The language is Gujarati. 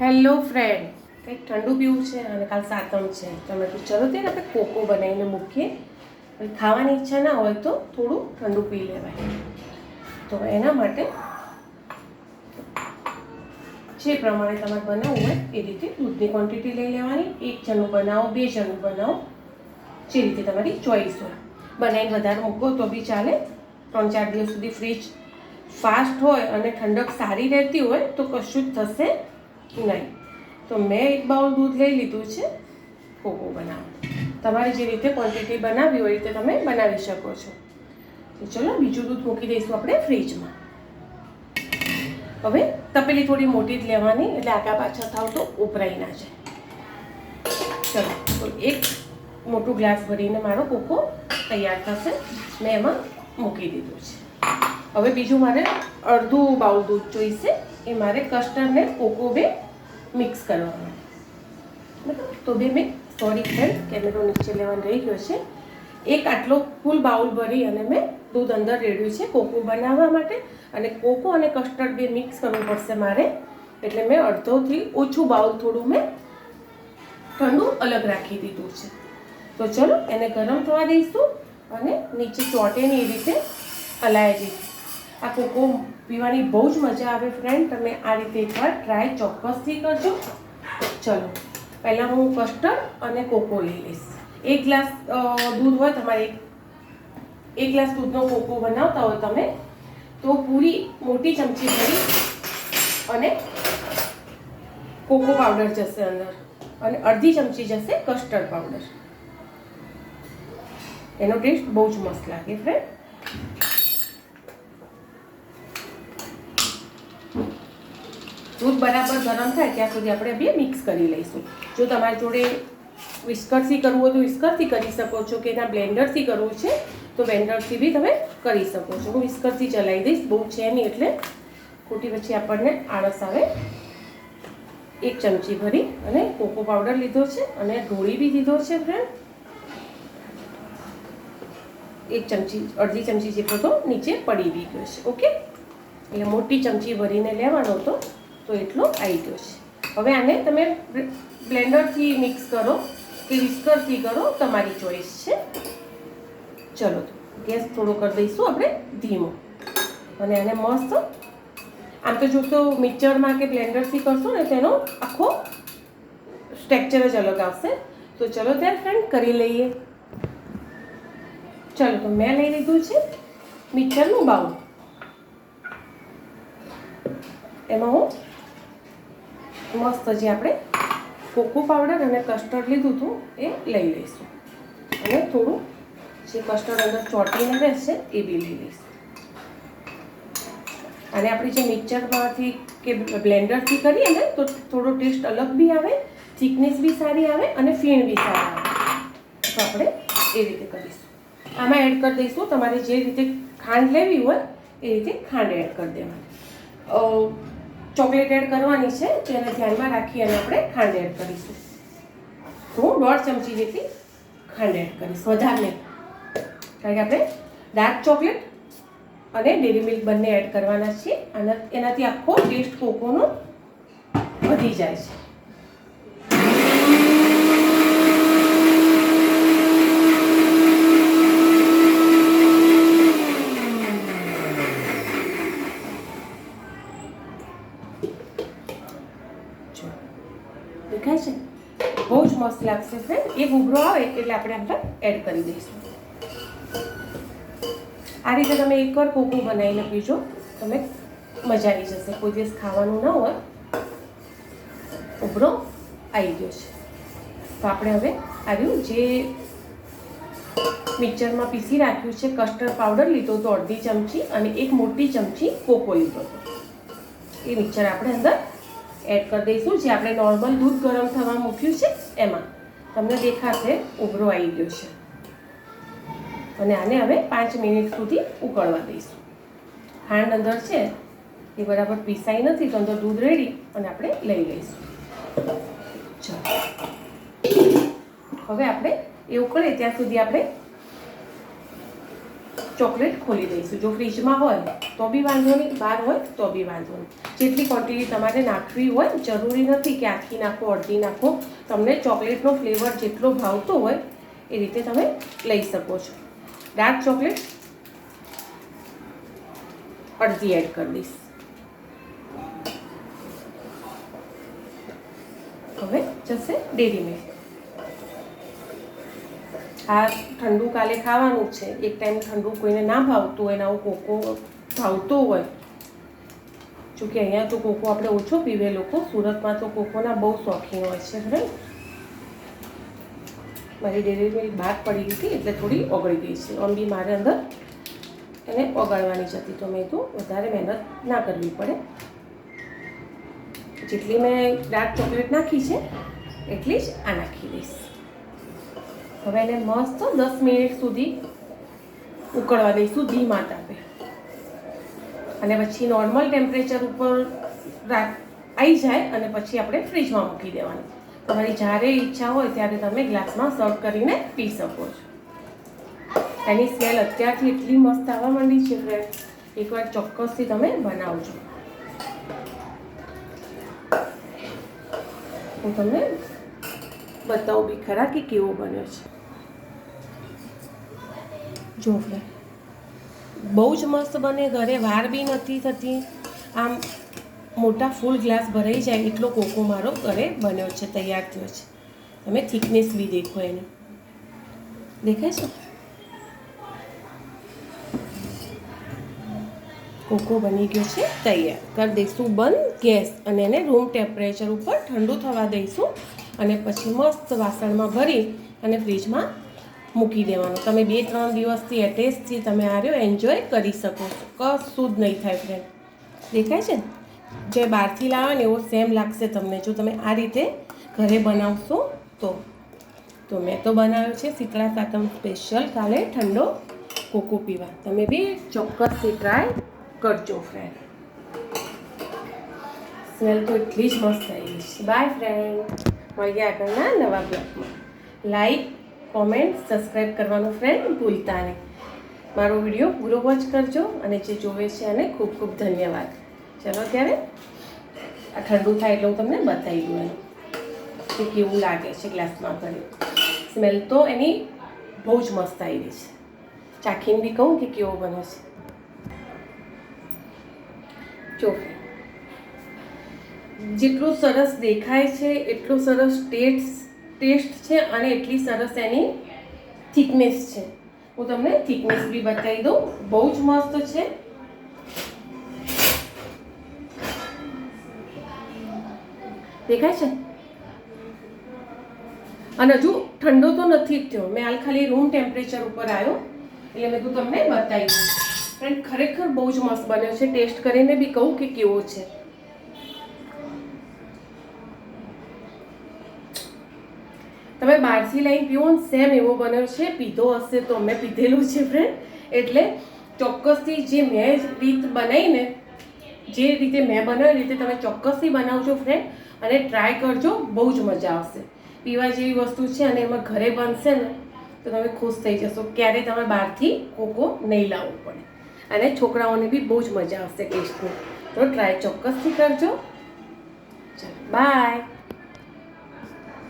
હેલો ફ્રેન્ડ કંઈક ઠંડુ પીવું છે અને કાલ સાતમ છે. તમે તો ચલો ત્યારે આપણે કોકો બનાવીને મૂકીએ. ખાવાની ઈચ્છા ના હોય તો થોડું ઠંડુ પી લેવાય. તો એના માટે જે પ્રમાણે તમારે બનાવવું હોય એ રીતે દૂધની ક્વોન્ટિટી લઈ લેવાની. એક જણનું બનાવો, બે જણનું બનાવો. જે રીતે તમારી ચોઈસ હોય. બનાવીને વધારે મૂકો તો બી ચાલે. ત્રણ ચાર દિવસ સુધી ફ્રીજ ફાસ્ટ હોય અને ઠંડક સારી રહેતી હોય તો કશું જ થશે નહીં. તો મેં એક બાઉલ દૂધ લઈ લીધું છે કોકો બનાવો તમારે જે રીતે ક્વોન્ટિટી બનાવી હોય એ રીતે તમે બનાવી શકો છો. તો ચલો બીજું દૂધ મૂકી દઈશું આપણે ફ્રીજમાં હવે તપેલી થોડી મોટી જ લેવાની, એટલે આગા પાછળ થાવ તો ઉભરાઈ ના જાય. ચલો, તો એક મોટું ગ્લાસ ભરીને મારો કોકો તૈયાર થશે. મેં એમાં મૂકી દીધું છે. હવે બીજું મારે અડધું બાઉલ દૂધ જોઈશે. એ મારે કસ્ટર્ડ ને કોકો બે મિક્સ કરવાનું. બરાબર? તો બે મેં સોરી ફ્રેન્ડ કેમેરો નીચે લેવાનું રહી ગયો છે. એક આટલો ફૂલ બાઉલ ભરી અને મેં દૂધ અંદર રેડ્યું છે કોકો બનાવવા માટે. અને કોકો અને કસ્ટર્ડ બે મિક્સ કરવું પડશે મારે. એટલે મેં અડધોથી ઓછું બાઉલ થોડું મેં ઠંડુ અલગ રાખી દીધું છે. તો ચલો, એને ગરમ થવા દઈશું અને નીચે ચોટેની એ રીતે હલાવી દઈશું. આ કોકો પીવાની બહુ જ મજા આવે ફ્રેન્ડ તમે આ રીતે એકવાર ટ્રાય ચોક્કસથી કરજો. ચલો, પહેલાં હું કસ્ટર્ડ અને કોકો લઈ લઈશ. એક ગ્લાસ દૂધ હોય, તમારે એક ગ્લાસ દૂધનો કોકો બનાવતા હોય તમે, તો પૂરી મોટી ચમચી ભરી અને કોકો પાવડર જશે અંદર. અને અડધી ચમચી જશે કસ્ટર્ડ પાવડર એનો ટેસ્ટ બહુ જ મસ્ત લાગે ફ્રેન્ડ દૂધ બરાબર ગરમ થાય ત્યાં સુધી આપણે બે મિક્સ કરી લઈશું. જો તમારી જોડે વિસ્કરથી કરવું હોય તો વિસ્કરથી કરી શકો છો કે એના બ્લેન્ડરથી કરવું છે તો બ્લેન્ડરથી બી તમે કરી શકો છો. હું વિસ્કરથી ચલાવી દઈશ, બહુ છે નહીં એટલે ખોટી પછી આપણને આળસ આવે. એક ચમચી ભરી અને કોકો પાવડર લીધો છે અને ઢોળી બી દીધો છે ફ્રેન્ડ એક ચમચી, અડધી ચમચી જેટલો તો નીચે પડી બી ગયો છે, ઓકે? એટલે મોટી ચમચી ભરીને લેવાનો હતો. તો એટલો આવી ગયો છે. હવે આને તમે બ્લેન્ડરથી મિક્સ કરો કે વિસ્કરથી કરો, તમારી ચોઈસ છે. ચલો ગેસ થોડો કરી દઈશું આપણે ધીમો. અને આને મસ્ત આમ તો જો તો મિક્સરમાં કે બ્લેન્ડરથી કરશો ને તેનો આખો સ્ટ્રક્ચર જ અલગ આવશે. તો ચલો ત્યારે ફ્રેન્ડ કરી લઈએ. ચલો તો મેં લઈ લીધું છે મિક્સરનું બાઉલ. એમાં હું મસ્ત જે આપણે કોકો પાવડર અને કસ્ટર્ડ લીધું હતું, એ લઈ લઈશું. અને થોડું જે કસ્ટર્ડ અંદર ચોટીને રહેશે, એ બી લઈ લઈશું. અને આપણે જે મિક્સરમાંથી કે બ્લેન્ડરથી કરીએ ને, તો થોડો ટેસ્ટ અલગ બી આવે થિકનેસ બી સારી આવે અને ફીણ બી સારી આવે. તો આપણે એ રીતે કરીશું. આમાં એડ કરી દઈશું, તમારે જે રીતે ખાંડ લેવી હોય, એ રીતે ખાંડ એડ કરી દેવાની. ચોકલેટ એડ કરવાની છે તેને ધ્યાનમાં રાખી અને આપણે ખાંડ એડ કરીશું. હું દોઢ ચમચી જેટલી ખાંડ એડ કરીશ, વધારે નહીં. કારણ કે આપણે ડાર્ક ચોકલેટ અને ડેરી મિલ્ક બંને એડ કરવાના છીએ, અને એનાથી આખો ટેસ્ટ કોકોનો વધી જાય છે જો દેખાય છે બહુ જ મસ્ત લાગશે ફ્રેન્ડ એક ઉભરો આવે એટલે આપણે અંદર એડ કરી દઈશું. આ રીતે તમે એકવાર કોકું બનાવીને પીજો. તમે મજા આવી જશે. કોઈ દિવસ ખાવાનું ના હોય, ઉભરો આવી ગયો છે. તો આપણે હવે આવ્યું જે મિક્સરમાં પીસી રાખ્યું છે કસ્ટર્ડ પાવડર લીધો તો અડધી ચમચી અને એક મોટી ચમચી કોકો લીધો હતો. એ મિક્સર આપણે અંદર એડ કરી દઈશું. જે આપણે નોર્મલ દૂધ ગરમ થવા મૂક્યું છે, એમાં. તમને દેખાશે, ઉભરો આવી ગયો છે. અને આને હવે પાંચ મિનિટ સુધી ઉકળવા દઈશું. ખાંડ અંદર છે, એ બરાબર પીસાઈ નથી, તો અંદર દૂધ રેડી, અને આપણે લઈ લઈશું. ચાલો. હવે આપણે એ ઉકળે ત્યાં સુધી આપણે ચોકલેટ ખોલી દઈશું. જો ફ્રીજમાં હોય, તો બી વાંધો નહીં. બહાર હોય, તો બી વાંધો નહીં. જેટલી ક્વોન્ટિટી તમારે નાખવી હોય, જરૂરી નથી કે આખી નાખો, અડધી નાખો. તમને ચોકલેટનો ફ્લેવર જેટલો ભાવતો હોય, એ રીતે તમે લઈ શકો છો. ડાર્ક ચોકલેટ અડધી એડ કરી દઈશ. હવે જશે ડેરી મિલ્ક આ ઠંડુ કાલે ખાવાનું છે. એક ટાઈમ ઠંડુ કોઈને ના ભાવતું હોય ને આવું કોકો ભાવતો હોય જોકે અહીંયા તો કોકો આપણે ઓછો પીવે લોકો. સુરતમાં તો કોકોના બહુ શોખીન હોય છે રાઈટ મારી ડેરી મિલ્ક બહાર પડી ગઈ હતી એટલે થોડી ઓગળી ગઈ છે. અંબી મારે અંદર એને ઓગાળવાની જ હતી, તો મેં તો વધારે મહેનત ના કરવી પડે. જેટલી મેં ડાર્ક ચોકલેટ નાખી છે, એટલી જ આ નાખી દઈશ. હવે એને મસ્ત દસ મિનિટ સુધી ઉકળવા દઈશું ધીમા તાપે અને પછી નોર્મલ ટેમ્પરેચર ઉપર આવી જાય અને પછી આપણે ફ્રીજમાં મૂકી દેવાનું. તમારી જ્યારે ઈચ્છા હોય ત્યારે તમે ગ્લાસમાં સર્વ કરીને પી શકો છો. એની સ્મેલ અત્યારથી એટલી મસ્ત આવવા માંડી છે ફ્રેન્ડ એકવાર ચોક્કસથી તમે બનાવજો. હું તમને બતાવું બી ખરા કે કેવો બન્યો છે. જો બહુ જ મસ્ત બને, ઘરે વાર બી નથી થતી. આમ મોટા ફૂલ ગ્લાસ ભરાઈ જાય એટલો કોકો મારો ઘરે બન્યો છે, તૈયાર થયો છે. તમે થિકનેસ બી દેખો એને. દેખાય છે? કોકો બની ગયો છે, તૈયાર. કરી દઈશું બંધ ગેસ અને એને રૂમ ટેમ્પરેચર ઉપર ઠંડુ થવા દઈશું. અને પછી મસ્ત વાસણમાં ભરી અને ફ્રીજમાં મૂકી દેવાનું. તમે બે ત્રણ દિવસથી એટેચથી તમે આ રહ્યો એન્જોય કરી શકો કશું જ નહીં થાય ફ્રેન્ડ દેખાય છે? જે બહારથી લાવે ને એવો સેમ લાગશે તમને. જો તમે આ રીતે ઘરે બનાવશો તો. તો મેં તો બનાવ્યો છે શીતળા સાતમ સ્પેશિયલ કાલે ઠંડો કોકો પીવા. તમે બી ચોક્કસથી ટ્રાય કરજો ફ્રેન્ડ સ્મેલ તો એટલી જ મસ્ત આવી છે. બાય ફ્રેન્ડ મળીએ આગળના નવા બ્લોગમાં લાઈક કોમેન્ટ સબસ્ક્રાઈબ કરવાનું ફ્રેન્ડ ભૂલતા નહીં. મારો વીડિયો પૂરો વોચ કરજો અને જે જોવે છે એને ખૂબ ખૂબ ધન્યવાદ. ચલો ત્યારે આ ઠંડુ થાય એટલે હું તમને બતાવી દઉં કે કેવું લાગે છે ગ્લાસમાં કર્યું સ્મેલ તો એની બહુ જ મસ્ત આવી છે. ચાખીને બી કહું કે કેવો બને છે. જો જેટલું સરસ દેખાય છે, એટલું સરસ ટેસ્ટ ટેસ્ટ છે અને એટલી સરસ એની થિકનેસ છે. હું તમને થિકનેસ બી બતાવી દઉં. બહુ જ મસ્ત છે. દેખાય છે? અને હજુ ઠંડો તો નથી થયો. મેં હાલ ખાલી રૂમ ટેમ્પરેચર ઉપર આવ્યો. એટલે મેં તું તમને બતાવી દઉં. ફ્રેન્ડ ખરેખર બહુ જ મસ્ત બન્યો છે. ટેસ્ટ કરીને બી કહું કે કેવો છે. તમે બહારથી લઈને પીવો ને સેમ એવો બન્યો છે, પીધો હશે તો મેં પીધેલું છે ફ્રેન્ડ એટલે ચોક્કસથી જે મેં રીત બનાવીને, જે રીતે મેં બનાવી રીતે તમે ચોક્કસથી બનાવજો ફ્રેન્ડ અને ટ્રાય કરજો, બહુ જ મજા આવશે. પીવા જેવી વસ્તુ છે અને એમાં ઘરે બનશે ને, તો તમે ખુશ થઈ જશો. ક્યારે તમે બહારથી કોકો નહીં લાવવું પડે. અને છોકરાઓને બી બહુ જ મજા આવશે ટેસ્ટની તો ટ્રાય ચોક્કસથી કરજો. ચાલો બાય